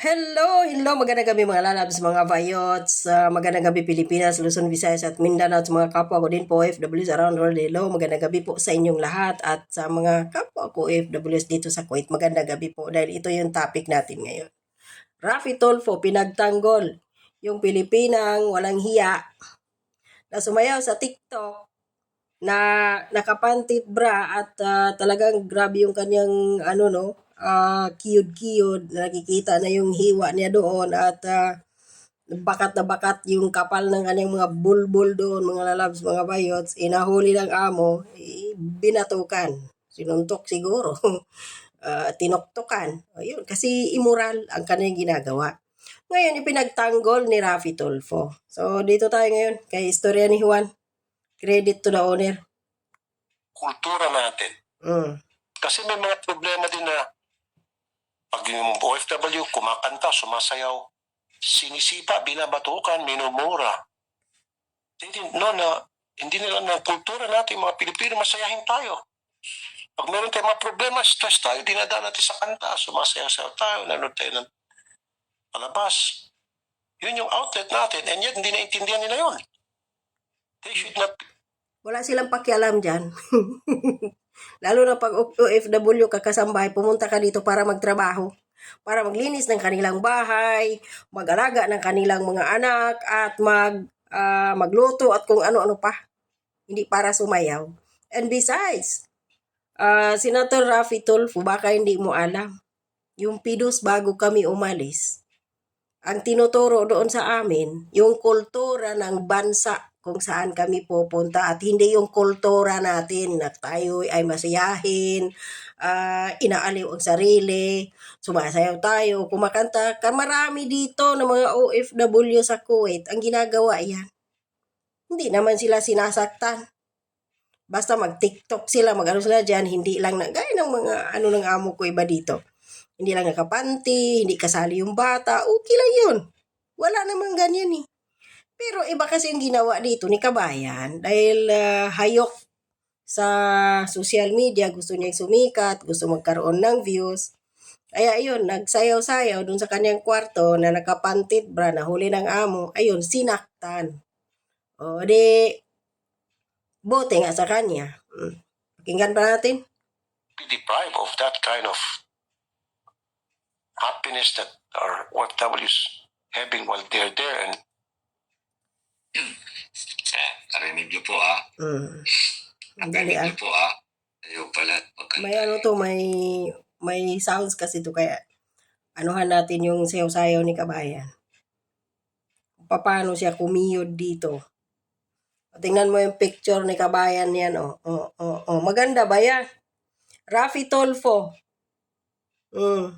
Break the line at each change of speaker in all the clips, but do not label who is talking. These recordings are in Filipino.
Hello, hello, magandang gabi mga lalabs, mga bayots, uh, magandang gabi Pilipinas, Luzon, Visayas at Mindanao at mga kapwa ko din po OFWs around the world. Hello, magandang gabi po sa inyong lahat at sa mga kapwa ko OFWs dito sa Kuwait. Magandang gabi po dahil ito yung topic natin ngayon. Rafi Tolfo, pinagtanggol yung Pilipinang walang hiya na sumayaw sa TikTok na nakapantit bra at ah, talagang grabe yung kanyang ano no, ah kiyod-kiyod, nakikita na yung hiwa niya doon at ah, bakat na bakat yung kapal ng kanyang mga bulbul doon, mga lalabs, mga bayots, inahuli ng amo, eh, binatukan. Sinuntok siguro. Ah, tinoktokan. Ayun, kasi immoral ang kanyang ginagawa. Ngayon, ipinagtanggol ni Rafi Tulfo. So, dito tayo ngayon kay istorya ni Juan. Credit to the owner.
kultura natin.
Mm.
Kasi may mga problema din na pag yung OFW kumakanta, sumasayaw, sinisipa, binabatukan, minumura. Hindi, no, na, hindi nila na kultura natin, mga Pilipino, masayahin tayo. Pag meron tayong mga problema, stress tayo, dinadaan natin sa kanta, sumasayaw-sayaw tayo, nanood tayo ng palabas. Yun yung outlet natin, and yet hindi naintindihan nila yun. They should not
Wala silang pakialam dyan. Lalo na pag OFW ka kasambahay, pumunta ka dito para magtrabaho. Para maglinis ng kanilang bahay, mag-alaga ng kanilang mga anak, at mag, ah, magluto at kung ano-ano pa. Hindi para sumayaw. And besides, ah, Senator Rafi Tulfo, baka hindi mo alam, yung pidos bago kami umalis, ang tinuturo doon sa amin, yung kultura ng bansa kung saan kami pupunta at hindi yung kultura natin na tayo ay masayahin, ah, inaaliw ang sarili, sumasayaw tayo, kumakanta. Ka marami dito ng mga OFW sa Kuwait, ang ginagawa yan. Hindi naman sila sinasaktan. Basta mag-TikTok sila, mag-ano sila dyan, hindi lang na, gaya ng mga ano ng amo ko iba dito. Hindi lang nakapanti, hindi kasali yung bata, okay lang yun. Wala namang ganyan eh. Pero iba kasi yung ginawa dito ni Kabayan dahil ah, hayok sa social media, gusto niya sumikat, gusto magkaroon ng views. Kaya ayun, nagsayaw-sayaw dun sa kanyang kwarto na nakapantit bra, na huli ng amo, ayun, sinaktan. O di, bote nga sa kanya. Mm. Pakinggan pa natin.
be deprived of that kind of happiness that our OFWs having while they're there. And
Eh, narinig niyo po ah.
Mm. Ang Dali
Narinig
ah.
niyo po ah. Ayaw pala. Magkanta.
May ano to, may may sounds kasi to kaya anuhan natin yung sayaw-sayaw ni Kabayan. Paano siya kumiyod dito. Tingnan mo yung picture ni Kabayan yan, oh. Oh, oh, oh. Maganda ba yan? Rafi Tolfo. Mm.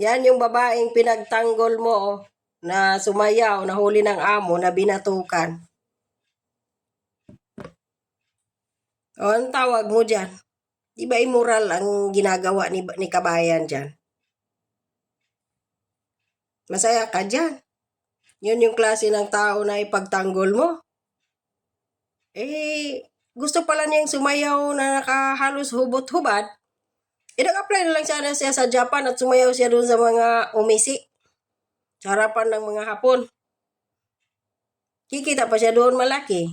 Yan yung babaeng pinagtanggol mo, oh, na sumayaw, na huli ng amo, na binatukan. O, ang tawag mo dyan? Di ba immoral ang ginagawa ni, ni kabayan dyan? Masaya ka dyan. Yun yung klase ng tao na ipagtanggol mo. Eh, gusto pala niyang sumayaw na nakahalos hubot-hubad. Eh, nag-apply na lang sana siya sa Japan at sumayaw siya doon sa mga umisi. Sa harapan ng mga hapon. Kikita pa siya doon malaki.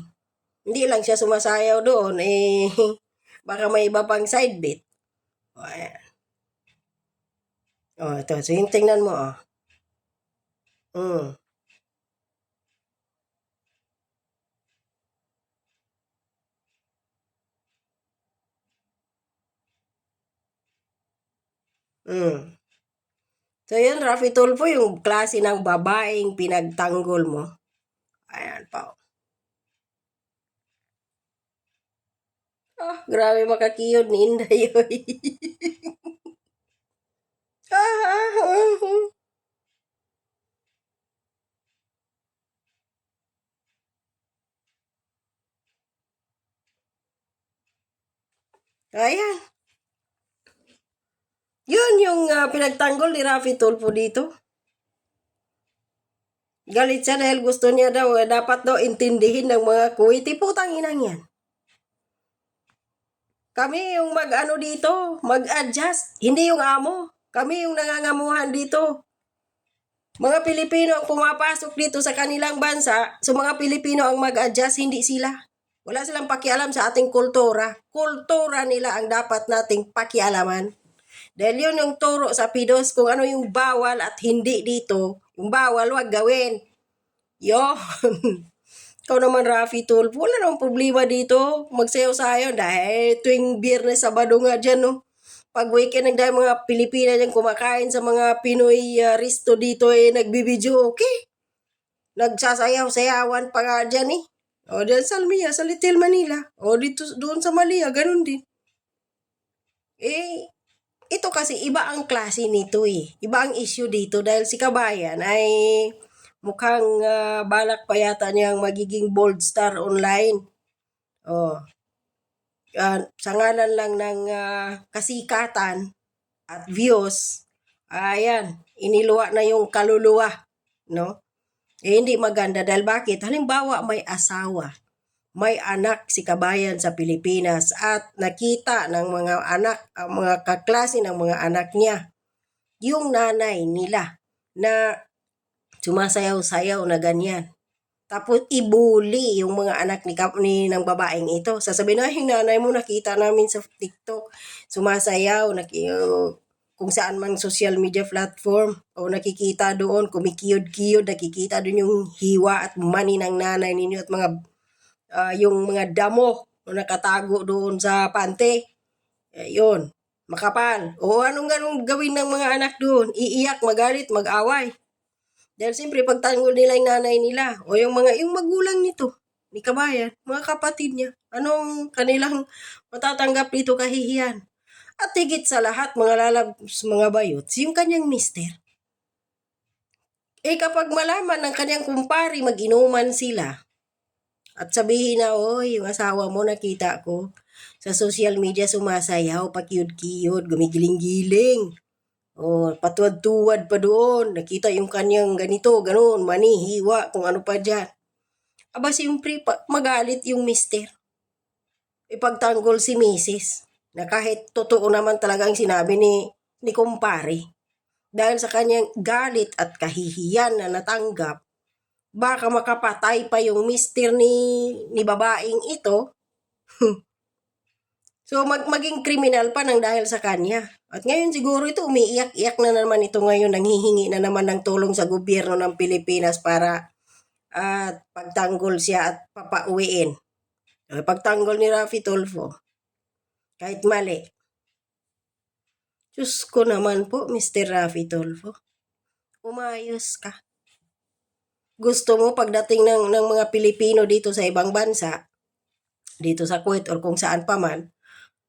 Hindi lang siya sumasayaw doon. Eh, baka may iba pang side bit. O, ayan. O, ito. So, yung tingnan mo, oh. Mm. Mm. So, yun, Rafi Tulfo, yung klase ng babaeng pinagtanggol mo. Ayan pa. oh. Ah, grabe makakiyod ni Inday. ah, ah, ah, ah. Ayan. Yun yung ah, pinagtanggol ni Rafi Tulfo dito. Galit siya dahil gusto niya daw, eh, dapat daw intindihin ng mga Kuwaiti. Putang inang yan. Kami yung mag-ano dito, mag-adjust. Hindi yung amo. Kami yung nangangamuhan dito. Mga Pilipino ang pumapasok dito sa kanilang bansa, so mga Pilipino ang mag-adjust, hindi sila. Wala silang pakialam sa ating kultura. Kultura nila ang dapat nating pakialaman. Dahil yun yung turo sa PIDOS kung ano yung bawal at hindi dito. Yung bawal, wag gawin. Yun. Ikaw naman, Rafi Tulfo, wala namang problema dito. Magsayaw-sayaw dahil tuwing biyernes, sabado nga dyan, no? Pag weekend, ang dahil mga Pilipina dyan kumakain sa mga Pinoy uh, risto dito, eh, nagbibideo, okay? Nagsasayaw-sayawan pa nga dyan, eh. O, dyan sa Almia, sa Little Manila. O, dito, doon sa Malia, ganun din. Eh, kasi iba ang klase nito eh. Iba ang issue dito dahil si Kabayan ay mukhang ah, balak pa yata niyang magiging bold star online. Oh. Ah, sa ngalan lang ng ah, kasikatan at views, ayan, iniluwa na yung kaluluwa, no? Eh, hindi maganda dahil bakit? Halimbawa, may asawa, may anak si kabayan sa Pilipinas at nakita ng mga anak, ang mga kaklase ng mga anak niya, yung nanay nila na sumasayaw-sayaw na ganyan. Tapos ibuli yung mga anak ni, ni ng babaeng ito. Sasabihin na, yung nanay mo nakita namin sa TikTok, sumasayaw, naki, uh, kung saan man social media platform o nakikita doon, kumikiyod-kiyod, nakikita doon yung hiwa at mani ng nanay ninyo at mga ah, yung mga damo na nakatago doon sa pante. Eh, yun, makapal. O anong ganong gawin ng mga anak doon? Iiyak, magalit, mag-away. Dahil siyempre, pagtanggol nila yung nanay nila o yung mga, yung magulang nito, ni kabayan, mga kapatid niya, anong kanilang matatanggap dito kahihiyan? At higit sa lahat, mga lalabs, mga bayots, yung kanyang mister. Eh kapag malaman ng kanyang kumpari, mag-inuman sila, at sabihin na, oy, yung asawa mo nakita ko sa social media sumasayaw, pakiyod-kiyod, gumigiling-giling. O, patuwad-tuwad pa doon. Nakita yung kanyang ganito, ganun, mani, hiwa, kung ano pa dyan. Aba, siyempre, magalit yung mister. Ipagtanggol si misis na kahit totoo naman talaga ang sinabi ni, ni kumpare. Dahil sa kanyang galit at kahihiyan na natanggap, baka makapatay pa yung mister ni, ni babaeng ito. so, mag, maging kriminal pa ng dahil sa kanya. At ngayon siguro ito, umiiyak-iyak na naman ito ngayon, nanghihingi na naman ng tulong sa gobyerno ng Pilipinas para at pagtanggol siya at papauwiin. Uh, pagtanggol ni Rafi Tulfo, kahit mali. Diyos ko naman po, Mr. Rafi Tulfo. Umayos ka gusto mo pagdating ng, ng mga Pilipino dito sa ibang bansa, dito sa Kuwait or kung saan pa man,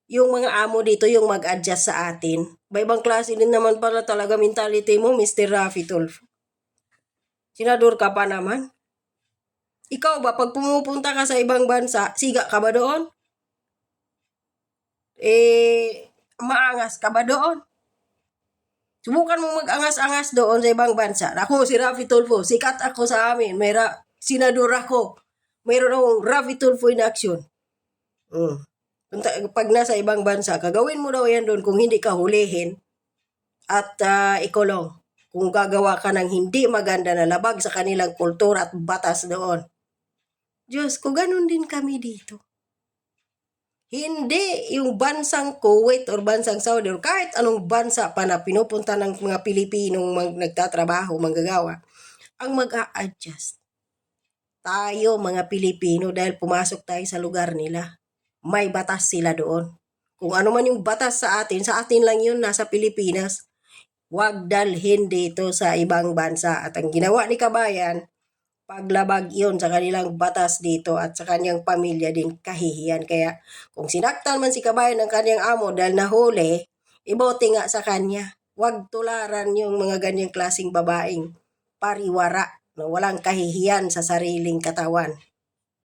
yung mga amo dito yung mag-adjust sa atin. Ba ibang klase din naman pala talaga mentality mo, Mr. Rafi Tulfo. Senador ka pa naman. Ikaw ba, pag pumupunta ka sa ibang bansa, siga ka ba doon? Eh, maangas ka ba doon? Subukan mo mag-angas-angas doon sa ibang bansa. Ako, si Rafi Tulfo, sikat ako sa amin. May ra- senador ako. Mayroon akong Rafi Tulfo in action. Mm. Pag nasa ibang bansa, kagawin mo daw yan doon kung hindi ka hulihin at uh, ikulong. Kung gagawa ka ng hindi maganda na labag sa kanilang kultura at batas doon. Diyos ko, ganun din kami dito. Hindi yung bansang Kuwait or bansang Saudi or kahit anong bansa pa na pinupunta ng mga Pilipinong mag, nagtatrabaho, manggagawa, ang mag-a-adjust. Tayo mga Pilipino dahil pumasok tayo sa lugar nila. May batas sila doon. Kung ano man yung batas sa atin, sa atin lang yun, nasa Pilipinas. Huwag dalhin dito sa ibang bansa. At ang ginawa ni Kabayan, paglabag yun sa kanilang batas dito at sa kanyang pamilya din kahihiyan. Kaya kung sinaktan man si kabayan ng kanyang amo dahil nahuli, ibote nga sa kanya. Huwag tularan yung mga ganyang klasing babaeng pariwara na walang kahihiyan sa sariling katawan.